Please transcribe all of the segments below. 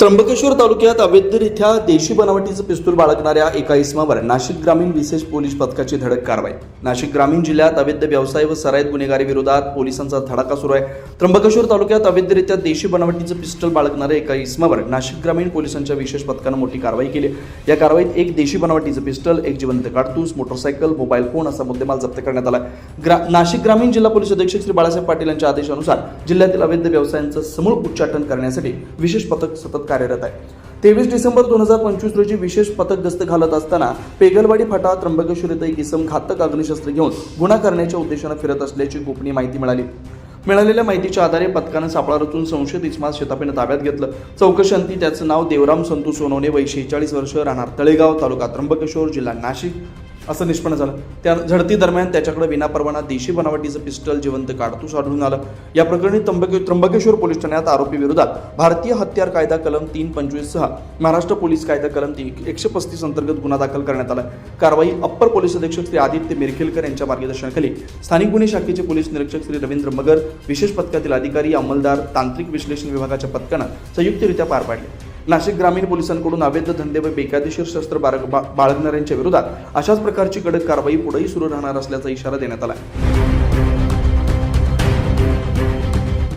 त्र्यंबकेश्वर तालुक्यात अवैधरित्या देशी बनावटीचं पिस्तूल बाळगणाऱ्या एका इसमावर नाशिक ग्रामीण विशेष पोलीस पथकाची धडक कारवाई. नाशिक ग्रामीण जिल्ह्यात अवैध व्यवसाय व सराईत गुन्हेगारी विरोधात पोलिसांचा धडाका सुरू आहे. त्र्यंबकेश्वर तालुक्यात अवैधरित्या देशी बनावटीचं पिस्तूल बाळगणाऱ्या एका इसमावर नाशिक ग्रामीण पोलिसांच्या विशेष पथकानं मोठी कारवाई केली या कारवाईत एक देशी बनावटीचं पिस्टल एक जिवंत काडतूस मोटरसायकल मोबाईल फोन असा मुद्देमाल जप्त करण्यात आला ग्रा नाशिक ग्रामीण जिल्हा पोलीस अधीक्षक श्री बाळासाहेब पाटील यांच्या आदेशानुसार जिल्ह्यातील अवैध व्यवसायांचं समूळ उच्चाटन करण्यासाठी विशेष पथक सतत कार्यरत आहे. तेवीस डिसेंबर दोन हजार पंचवीस रोजी विशेष पथक गस्त घालत असताना पेगलवाडी फाटा त्र्यंबकेश्वर येथे एक इसम घातक अग्निशस्त्र घेऊन गुन्हा करण्याच्या उद्देशानं फिरत असल्याची गोपनीय माहिती मिळाली. मिळालेल्या माहितीच्या आधारे पथकानं सापळा रचून संशयित इस्मास शेतापीनं ताब्यात घेतलं. चौकशी त्याचं नाव देवराम संतू सोनवणे वय शेहेचाळीस वर्ष राहणार तळेगाव तालुका त्र्यंबकेश्वर जिल्हा नाशिक. असं निष्पन्न झालं. त्या झडती दरम्यान त्याच्याकडे विनापरवाना देशी बनावटीचं पिस्टल जिवंत काढतूस आढळून आलं. या प्रकरणी त्र्यंबके त्र्यंबकेश्वर पोलीस ठाण्यात आरोपी विरोधात भारतीय हत्यार कायदा कलम तीन पंचवीस सहा महाराष्ट्र पोलीस कायदा कलम तीन एकशे पस्तीस अंतर्गत गुन्हा दाखल करण्यात आला कारवाई अप्पर पोलीस अधीक्षक श्री आदित्य मिरखेलकर यांच्या मार्गदर्शनाखाली. स्थानिक गुन्हे शाखेचे पोलीस निरीक्षक श्री रवींद्र मगर विशेष पथकातील अधिकारी अंमलदार तांत्रिक विश्लेषण विभागाच्या पथकानं संयुक्तरित्या पार पाडले. नाशिक ग्रामीण पोलिसांकडून अवैध धंदे व बेकायदेशीर शस्त्र बाळग- बाळगणाऱ्यांच्या विरोधात अशाच प्रकारची कडक कारवाई पुढेही सुरू राहणार असल्याचा इशारा देण्यात आला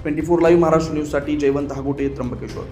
ट्वेंटी फोर लाईव्ह महाराष्ट्र न्यूजसाठी जयवंत हागोटे त्र्यंबकेश्वर.